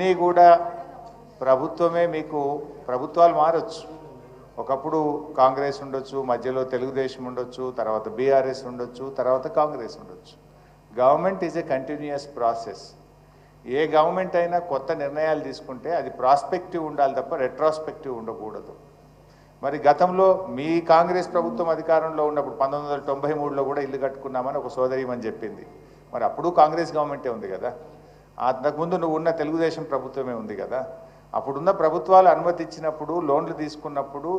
అన్నీ కూడా ప్రభుత్వమే మీకు ప్రభుత్వాలు మారచ్చు. ఒకప్పుడు కాంగ్రెస్ ఉండొచ్చు మధ్యలో తెలుగుదేశం ఉండొచ్చు తర్వాత బీఆర్ఎస్ ఉండొచ్చు తర్వాత కాంగ్రెస్ ఉండొచ్చు. Government is a continuous process A government అయినా కొత్త నిర్ణయాలు తీసుకుంటే అది ప్రాస్పెక్టివ్ ఉండాలి తప్ప రెట్రాస్పెక్టివ్ ఉండకూడదు. మరి గతంలో మీ కాంగ్రెస్ ప్రభుత్వం అధికారంలో ఉన్నప్పుడు పంతొమ్మిది వందల తొంభై మూడులో కూడా ఇల్లు కట్టుకున్నామని ఒక సోదరిమని చెప్పింది. మరి అప్పుడు కాంగ్రెస్ గవర్నమెంటే ఉంది కదా. అంతకుముందు నువ్వు ఉన్న తెలుగుదేశం ప్రభుత్వమే ఉంది కదా. అప్పుడున్న ప్రభుత్వాలు అనుమతి ఇచ్చినప్పుడు లోన్లు తీసుకున్నప్పుడు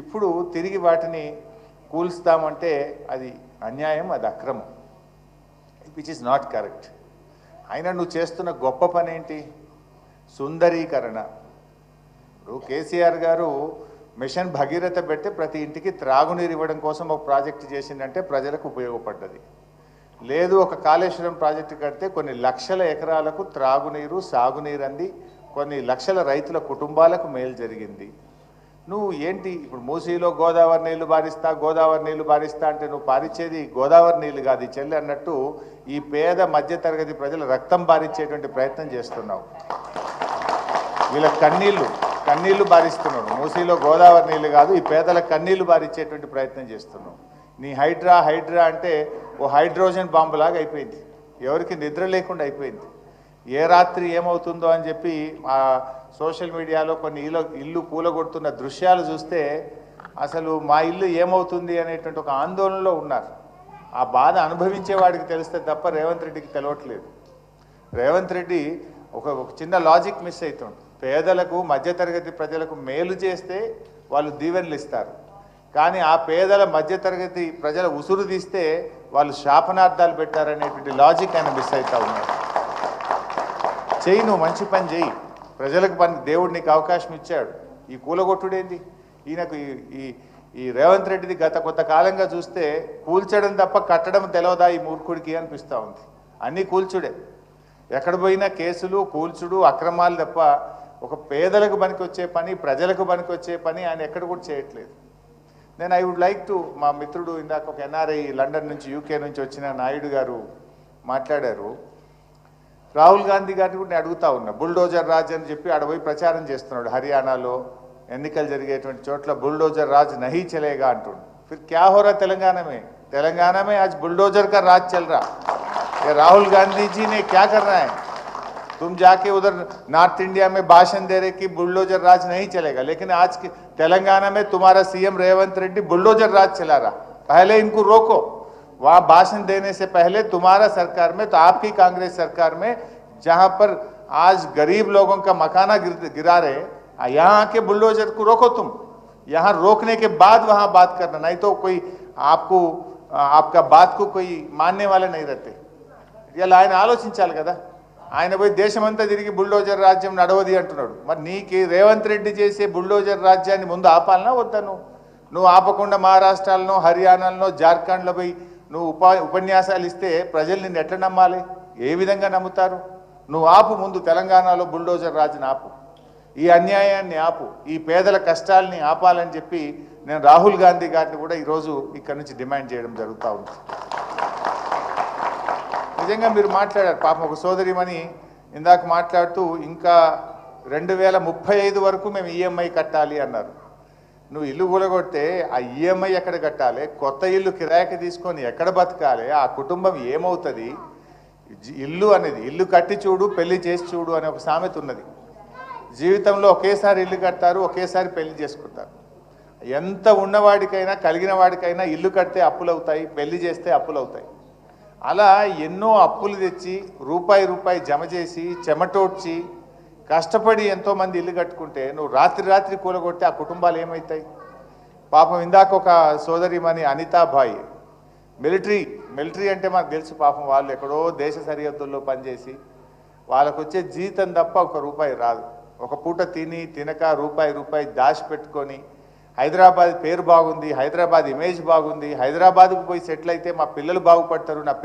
ఇప్పుడు తిరిగి వాటిని కూల్స్తామంటే అది అన్యాయం అది అక్రమం. విచ్ ఇస్ నాట్ కరెక్ట్ అయినా నువ్వు చేస్తున్న గొప్ప పని ఏంటి సుందరీకరణ. ఇప్పుడు కేసీఆర్ గారు మిషన్ భగీరథ పెడితే ప్రతి ఇంటికి త్రాగునీరు ఇవ్వడం కోసం ఒక ప్రాజెక్టు చేసిందంటే ప్రజలకు ఉపయోగపడ్డది. లేదు ఒక కాళేశ్వరం ప్రాజెక్టు కడితే కొన్ని లక్షల ఎకరాలకు త్రాగునీరు సాగునీరు అంది కొన్ని లక్షల రైతుల కుటుంబాలకు మేలు జరిగింది. నువ్వు ఏంటి? ఇప్పుడు మూసీలో గోదావరి నీళ్ళు బారిస్తా గోదావరి నీళ్ళు బారిస్తా అంటే నువ్వు పారిచ్చేది గోదావరి నీళ్ళు కాదు ఈ చెల్లి అన్నట్టు ఈ పేద మధ్యతరగతి ప్రజల రక్తం బారిచ్చేటువంటి ప్రయత్నం చేస్తున్నావు. వీళ్ళ కన్నీళ్ళు కన్నీళ్ళు బారిస్తున్నాడు మూసీలో గోదావరి నీళ్ళు కాదు ఈ పేదల కన్నీళ్ళు బారిచ్చేటువంటి ప్రయత్నం చేస్తున్నావు. నీ హైడ్రా హైడ్రా అంటే ఓ హైడ్రోజన్ బాంబులాగా అయిపోయింది. ఎవరికి నిద్ర లేకుండా అయిపోయింది. ఏ రాత్రి ఏమవుతుందో అని చెప్పి ఆ సోషల్ మీడియాలో కొన్ని ఇల్లు ఇల్లు పూలగొడుతున్న దృశ్యాలు చూస్తే అసలు మా ఇల్లు ఏమవుతుంది అనేటువంటి ఒక ఆందోళనలో ఉన్నారు. ఆ బాధ అనుభవించే వాడికి తెలిస్తే తప్ప రేవంత్ రెడ్డికి తెలవట్లేదు. రేవంత్ రెడ్డి ఒక ఒక చిన్న లాజిక్ మిస్ అవుతుంది పేదలకు మధ్యతరగతి ప్రజలకు మేలు చేస్తే వాళ్ళు దీవెనలు ఇస్తారు. కానీ ఆ పేదల మధ్యతరగతి ప్రజల ఉసురు తీస్తే వాళ్ళు శాపనార్థాలు పెట్టారనేటువంటి లాజిక్ ఆయన మిస్ అవుతా ఉన్నారు. చెయ్యి నువ్వు మంచి పని చెయ్యి ప్రజలకు పని దేవుడు నీకు అవకాశం ఇచ్చాడు. ఈ కూలగొట్టుడేంది? ఈయనకు ఈ- ఈ ఈ రేవంత్ రెడ్డిది గత కొంత కాలంగా చూస్తే కూల్చడం తప్ప కట్టడం తెలవదా ఈ మూర్ఖుడికి అనిపిస్తూ ఉంది. అన్నీ కూల్చుడే. ఎక్కడ పోయినా కేసులు కూల్చుడు అక్రమాలు తప్ప ఒక పేదలకు పనికొచ్చే పని ప్రజలకు పనికొచ్చే పని ఆయన ఎక్కడ కూడా చేయట్లేదు. నేను ఐ వుడ్ లైక్ టు మా మిత్రుడు ఇందాక ఒక ఎన్ఆర్ఐ లండన్ నుంచి యూకే నుంచి వచ్చిన నాయుడు గారు మాట్లాడారు. రాహుల్ గాంధీ గారిని కూడా నేను అడుగుతా ఉన్నా. బుల్డోజర్ రాజ్ అని చెప్పి ఆడపోయి ప్రచారం చేస్తున్నాడు హర్యానాలో. ఎన్నికలు జరిగేటువంటి చోట్ల బుల్డోజర్ రాజ్ నహీ చలేగా అంటుండు. ఫిర్ క్యా హోరా తెలంగాణమే? తెలంగాణమే ఆజ్ బుల్డోజర్ కా రాజ్ చల్ రాహుల్ గాంధీజీనే క్యా కర్రా तुम जाके उधर नॉर्थ इंडिया में भाषण दे रहे कि बुलडोजर राज नहीं चलेगा लेकिन आज के तेलंगाना में तुम्हारा सीएम रेवंत रेड्डी बुलडोजर राज चला रहा पहले इनको रोको वहां भाषण देने से पहले तुम्हारा सरकार में तो आपकी कांग्रेस सरकार में जहां पर आज गरीब लोगों का मकाना गिर, गिरा रहे आ, यहाँ आके बुलडोजर को रोको तुम यहाँ रोकने के बाद वहां बात करना नहीं तो कोई आपको आपका बात को कोई मानने वाले नहीं रहते ఇలా ఆయన ఆలోచించాలి కదా ఆయన పోయి దేశమంతా తిరిగి బుల్డోజర్ రాజ్యం నడవది అంటున్నాడు. మరి నీకు రేవంత్ రెడ్డి చేసే బుల్డోజర్ రాజ్యాన్ని ముందు ఆపాలనా వద్దా నువ్వు? నువ్వు ఆపకుండా మహారాష్ట్రాలను హర్యానాలను జార్ఖండ్లో పోయి నువ్వు ఉపా ఉపన్యాసాలు ఇస్తే ప్రజలు నిన్ను ఎట్లా నమ్మాలి? ఏ విధంగా నమ్ముతారు? నువ్వు ఆపు ముందు తెలంగాణలో బుల్డోజర్ రాజుని ఆపు. ఈ అన్యాయాన్ని ఆపు. ఈ పేదల కష్టాలని ఆపాలని చెప్పి నేను రాహుల్ గాంధీ గారిని కూడా ఈరోజు ఇక్కడి నుంచి డిమాండ్ చేయడం జరుగుతూ ఉంది. నిజంగా మీరు మాట్లాడారు. పాపం ఒక సోదరిమని ఇందాక మాట్లాడుతూ ఇంకా రెండు వేల ముప్పై ఐదు వరకు మేము ఈఎంఐ కట్టాలి అన్నారు. నువ్వు ఇల్లు కూలగొడితే ఆ ఈఎంఐ ఎక్కడ కట్టాలి? కొత్త ఇల్లు కిరాయికి తీసుకొని ఎక్కడ బతకాలి? ఆ కుటుంబం ఏమవుతుంది? జి- ఇల్లు అనేది ఇల్లు కట్టి చూడు పెళ్ళి చేసి చూడు అనే ఒక సామెత ఉన్నది. జీవితంలో ఒకేసారి ఇల్లు కడతారు ఒకేసారి పెళ్ళి చేసుకుంటారు. ఎంత ఉన్నవాడికైనా కలిగిన వాడికైనా ఇల్లు కడితే అప్పులు అవుతాయి పెళ్ళి చేస్తే అప్పులు అవుతాయి అలా ఎన్నో అప్పులు తెచ్చి రూపాయి రూపాయి జమ చేసి చెమటోడ్చి కష్టపడి ఎంతోమంది ఇల్లు కట్టుకుంటే నువ్వు రాత్రి రాత్రి కూలగొట్టి ఆ కుటుంబాలు ఏమవుతాయి పాపం ఇందాక ఒక సోదరిమణి అనితాబాయి మిలిటరీ మిలిటరీ అంటే మనకు తెలుసు పాపం వాళ్ళు ఎక్కడో దేశ సరిహద్దుల్లో పనిచేసి వాళ్ళకు వచ్చే జీతం తప్ప ఒక రూపాయి రాదు. ఒక పూట తిని తినక రూపాయి రూపాయి దాచి పెట్టుకొని హైదరాబాద్ పేరు బాగుంది హైదరాబాద్ ఇమేజ్ బాగుంది హైదరాబాద్కు పోయి సెటిల్ అయితే మా పిల్లలు బాగుపడతారు నా పిల్లలు